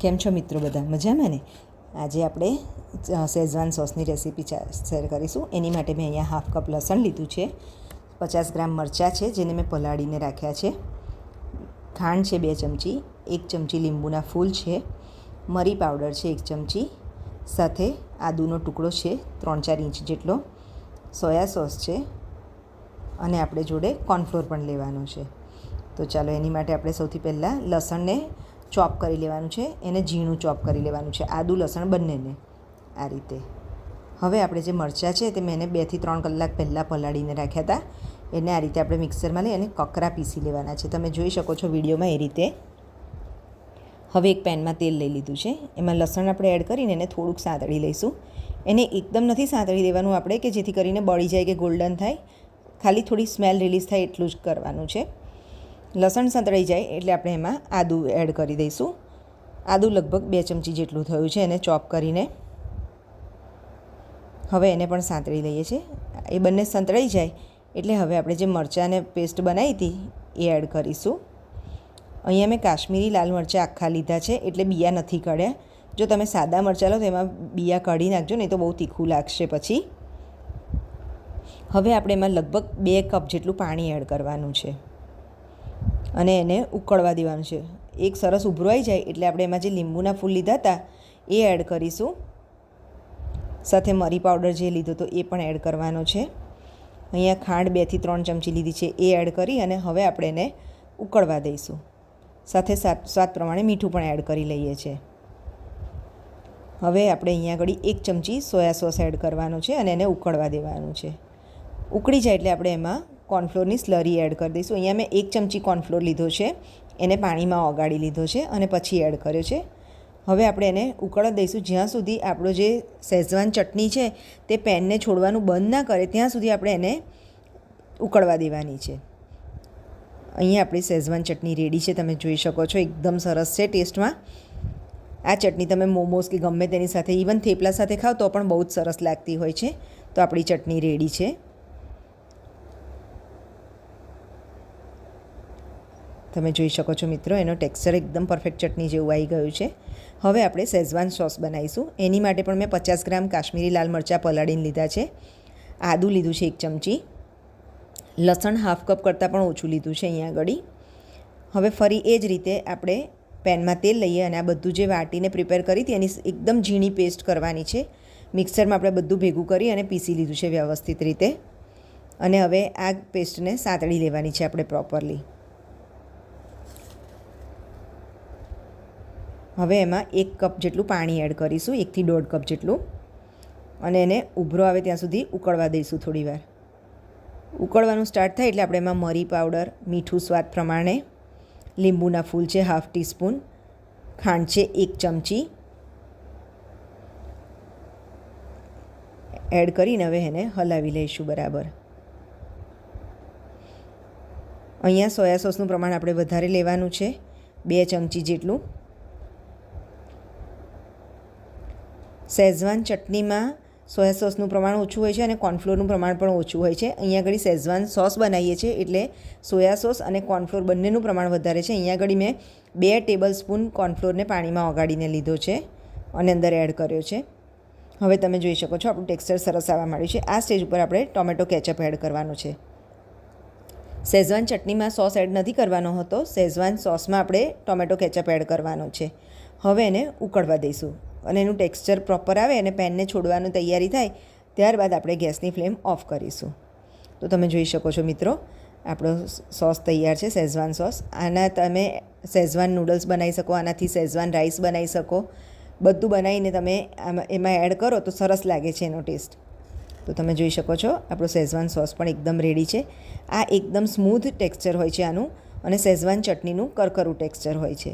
કેમ છો મિત્રો બધા? મજામાં ને? આજે આપણે શેઝવાન સોસની રેસીપી શેર કરીશું. એની માટે મેં અહીંયા હાફ કપ લસણ લીધું છે. પચાસ ગ્રામ મરચાં છે, જેને મેં પલાળીને રાખ્યા છે. ખાંડ છે બે ચમચી, એક ચમચી લીંબુના ફૂલ છે, મરી પાવડર છે એક ચમચી, સાથે આદુનો ટુકડો છે ત્રણ ચાર ઇંચ જેટલો, સોયા સોસ છે, અને આપણે જોડે કોર્નફ્લોર પણ લેવાનો છે. તો ચાલો એની માટે આપણે સૌથી પહેલાં લસણને ચોપ કરી લેવાનું છે, એને ઝીણું ચોપ કરી લેવાનું છે, આદુ, લસણ બંનેને આ રીતે. હવે આપણે જે મરચાં છે તે મેં એને બેથી ત્રણ કલાક પહેલાં પલાળીને રાખ્યા હતા. એને આ રીતે આપણે મિક્સરમાં લઈ અને કકરા પીસી લેવાના છે. તમે જોઈ શકો છો વિડીયોમાં એ રીતે. હવે એક પેનમાં તેલ લઈ લીધું છે. એમાં લસણ આપણે એડ કરીને એને થોડુંક સાંતળી લઈશું. એને એકદમ નથી સાંતળી દેવાનું આપણે કે જેથી કરીને બળી જાય કે ગોલ્ડન થાય. ખાલી થોડી સ્મેલ રિલીઝ થાય એટલું જ કરવાનું છે. લસણ સંતળાઈ જાય એટલે આપણે એમાં આદું એડ કરી દઈશું. આદું લગભગ બે ચમચી જેટલું થયું છે એને ચોપ કરીને. હવે એને પણ સાંતળી લઈએ છીએ. એ બંને સંતળાઈ જાય એટલે હવે આપણે જે મરચાંને પેસ્ટ બનાવી હતી એ એડ કરીશું. અહીંયા મેં કાશ્મીરી લાલ મરચાં આખા લીધા છે એટલે બિયા નથી કાઢ્યા જો તમે સાદા મરચાં લો તો એમાં બિયા કાઢી નાખજો, નહીં તો બહુ તીખું લાગશે પછી. હવે આપણે એમાં લગભગ બે કપ જેટલું પાણી એડ કરવાનું છે. અને એને ઉકળવા દેવાનું છે. એક સરસ ઉભરાઈ જાય એટલે આપણે એમાં જે લીંબુના ફૂલ લીધા હતા, એ એડ કરીશું. સાથે મરી પાવડર જે લીધો તો એ પણ એડ કરવાનો છે. અહીંયા ખાંડ બેથી ત્રણ ચમચી લીધી છે, એ એડ કરી અને હવે આપણે એને ઉકળવા દઈશું. સાથે સાત, સ્વાદ પ્રમાણે મીઠું પણ એડ કરી લઈએ છીએ હવે આપણે અહીંયા આગળ એક ચમચી સોયા સોસ એડ કરવાનો છે અને એને ઉકળવા દેવાનું છે. ઉકળી જાય એટલે આપણે એમાં કોર્નફ્લોરની સ્લરી એડ કરી દઈશું. અહીંયા મેં એક ચમચી કોર્નફ્લોર લીધો છે. એને પાણીમાં ઓગાળી લીધો છે અને પછી એડ કર્યો છે. હવે આપણે એને ઉકળવા દઈશું. જ્યાં સુધી આપણો જે શેઝવાન ચટણી છે તે પેનને છોડવાનું બંધ ના કરે, ત્યાં સુધી આપણે એને ઉકળવા દેવાની છે. અહીંયા આપણી શેઝવાન ચટણી રેડી છે. તમે જોઈ શકો છો, એકદમ સરસ છે ટેસ્ટમાં. આ ચટણી તમે મોમોસ કે ગમે તેની સાથે, ઇવન થેપલા સાથે ખાઓ તો પણ બહુ જ સરસ લાગતી હોય છે. તો આપણી ચટણી રેડી છે. તમે જોઈ શકો છો મિત્રો, એનો ટેક્સચર એકદમ પરફેક્ટ ચટણી જેવું આવી ગયું છે. હવે આપણે શેઝવાન સોસ બનાવીશું. એની માટે પણ મેં પચાસ ગ્રામ કાશ્મીરી લાલ મરચાં પલાળીને લીધા છે. આદું લીધું છે એક ચમચી. લસણ હાફ કપ કરતાં પણ ઓછું લીધું છે અહીંયા આગળ. હવે ફરી એ જ રીતે આપણે પેનમાં તેલ લઈએ અને આ બધું જે વાટીને પ્રિપેર કરી હતી એની એકદમ ઝીણી પેસ્ટ કરવાની છે. મિક્સરમાં આપણે બધું ભેગું કરી અને પીસી લીધું છે વ્યવસ્થિત રીતે. અને હવે આ પેસ્ટને સાંતળી લેવાની છે આપણે પ્રોપરલી. હવે એમાં એક કપ જેટલું પાણી એડ કરીશું, એકથી દોઢ કપ જેટલું. અને એને ઉભરો આવે ત્યાં સુધી ઉકળવા દઈશું થોડીવાર. ઉકળવાનું સ્ટાર્ટ થાય એટલે આપણે એમાં મરી પાવડર મીઠું સ્વાદ પ્રમાણે, લીંબુના ફૂલ છે હાફ ટીસ્પૂન ખાંડ છે એક ચમચી. એડ કરીને હવે એને હલાવી લઈશું બરાબર. અહીંયા સોયા સોસનું પ્રમાણ આપણે વધારે લેવાનું છે, બે ચમચી જેટલું. શેઝવાન ચટણીમાં સોયા સોસનું પ્રમાણ ઓછું હોય છે અને કોર્નફ્લોરનું પ્રમાણ પણ ઓછું હોય છે. અહીંયા આગળ શેઝવાન સોસ બનાવીએ છીએ એટલે સોયા સોસ અને કોર્નફ્લોર બંનેનું પ્રમાણ વધારે છે. અહીંયા આગળ મેં બે ટેબલ સ્પૂન કોર્નફ્લોરને પાણીમાં ઓગાળીને લીધો છે અને અંદર એડ કર્યો છે. હવે તમે જોઈ શકો છો આપણું ટેક્સચર સરસ આવવા માંડ્યું છે. આ સ્ટેજ ઉપર આપણે ટોમેટો કેચઅપ એડ કરવાનો છે. શેઝવાન ચટણીમાં સોસ એડ નથી કરવાનો હતો. શેઝવાન સોસમાં આપણે ટોમેટો કેચઅપ એડ કરવાનો છે. હવે એને ઉકળવા દઈશું. અને એનું ટેક્સચર પ્રોપર આવે અને પેનને છોડવાની તૈયારી થાય, ત્યારબાદ આપણે ગેસની ફ્લેમ ઓફ કરીશું. તો તમે જોઈ શકો છો મિત્રો, આપણો સોસ તૈયાર છે, શેઝવાન સોસ. આના તમે શેઝવાન નૂડલ્સ બનાવી શકો, આનાથી શેઝવાન રાઈસ બનાવી શકો. બધું બનાવીને તમે એમાં એડ કરો તો સરસ લાગે છે એનો ટેસ્ટ તો તમે જોઈ શકો છો, આપણો શેઝવાન સોસ પણ એકદમ રેડી છે. આ એકદમ સ્મૂથ ટેક્સચર હોય છે આનું અને શેઝવાન ચટણીનું કરકરું ટેક્સચર હોય છે.